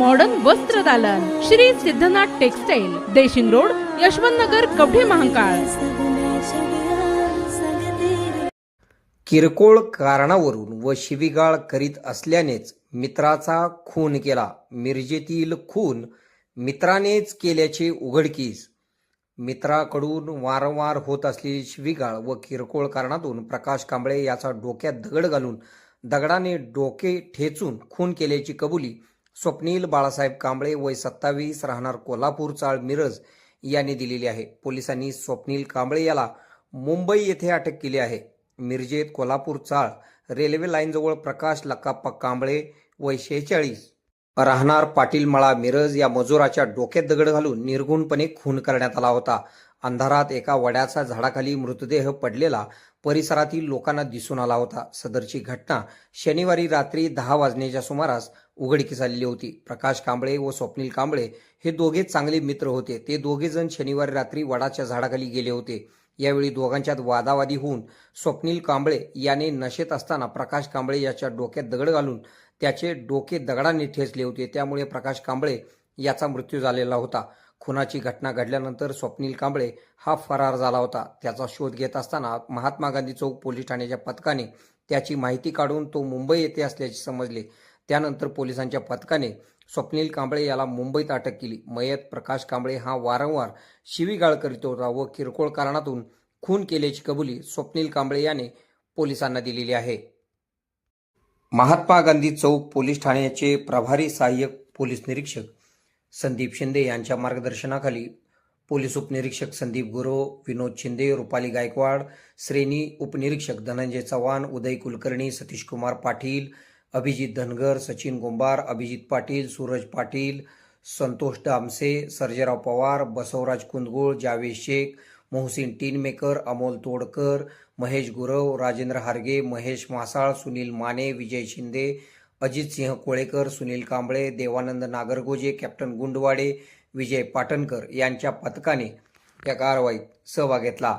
Modern वस्त्र दालन. Shri Siddhanath textile Deshing road Yashwant Nagar Kavathe Mahankal. किरकोळ कारणावरून व शिवीगाळ करीत असल्यानेच मित्राचा खून केला. मिरजेतील खून मित्रानेच केल्याचे उघडकीस. मित्राकडून वारंवार होत असलेली शिवीगाळ व किरकोळ कारणातून प्रकाश कांबळे याचा डोक्यात दगड घालून दगडाने डोके ठेचून खून केल्याची कबुली स्वप्नील बाळासाहेब कांबळे वय सत्तावीस राहणार कोल्हापूर चाळ मिरज यांनी दिलेली आहे. पोलिसांनी स्वप्नील कांबळे याला मुंबई येथे अटक केली आहे. मिरजेत कोल्हापूर चाळ रेल्वे लाईनजवळ प्रकाश लक्काप्पा कांबळे वय शेहेचाळीस. राहणार पाटील मळा मिरज या मजुराच्या डोक्यात दगड घालून निर्गुणपणे खून करण्यात आला होता. अंधारात एका वड्याचा झाडाखाली मृतदेह पडलेला परिसरातील लोकांना दिसून आला होता. सदरची घटना शनिवारी रात्री दहा वाजण्याच्या सुमारास उघडकीस आलेली होती. प्रकाश कांबळे व स्वप्नील कांबळे हे दोघे चांगले मित्र होते. ते दोघे जण शनिवारी रात्री वडाच्या झाडाखाली गेले होते. यावेळी दोघांच्यात वादावादी होऊन स्वप्नील कांबळे याने नशेत असताना प्रकाश कांबळे याच्या डोक्यात दगड घालून त्याचे डोके दगडाने ठेचले होते. त्यामुळे प्रकाश कांबळे याचा मृत्यू झालेला होता. खुनाची घटना घडल्यानंतर स्वप्नील कांबळे हा फरार झाला होता. त्याचा शोध घेत असताना महात्मा गांधी चौक पोलीस ठाण्याच्या पथकाने त्याची माहिती काढून तो मुंबई येथे असल्याचे समजले. त्यानंतर पोलिसांच्या पथकाने स्वप्नील कांबळे याला मुंबईत अटक केली. मयत प्रकाश कांबळे हा वारंवार शिवीगाळ करीत होता व किरकोळ कारणातून खून केल्याची कबुली स्वप्नील कांबळे याने पोलिसांना दिलेली आहे. महात्मा गांधी चौक पोलीस ठाण्याचे प्रभारी सहाय्यक पोलीस निरीक्षक संदीप शिंदे यांच्या मार्गदर्शनाखाली पोलीस उपनिरीक्षक संदीप गुरव विनोद शिंदे रुपाली गायकवाड श्रेणी उपनिरीक्षक धनंजय चव्हाण उदय कुलकर्णी सतीश कुमार पाटील अभिजित धनगर सचिन गोंबार अभिजित पाटील सूरज पाटील संतोष डामसे सर्जेराव पवार बसवराज कुंदगुळ जावेद शेख मोहसिन टीनमेकर अमोल तोडकर महेश गुरव राजेंद्र हारगे महेश मासाळ सुनील माने विजय शिंदे अजित सिंह कोळेकर सुनील कांबळे देवानंद नागरगोजे कॅप्टन गुंडवाडे विजय पाटणकर यांच्या पथकाने या कारवाईत सहभाग घेतला.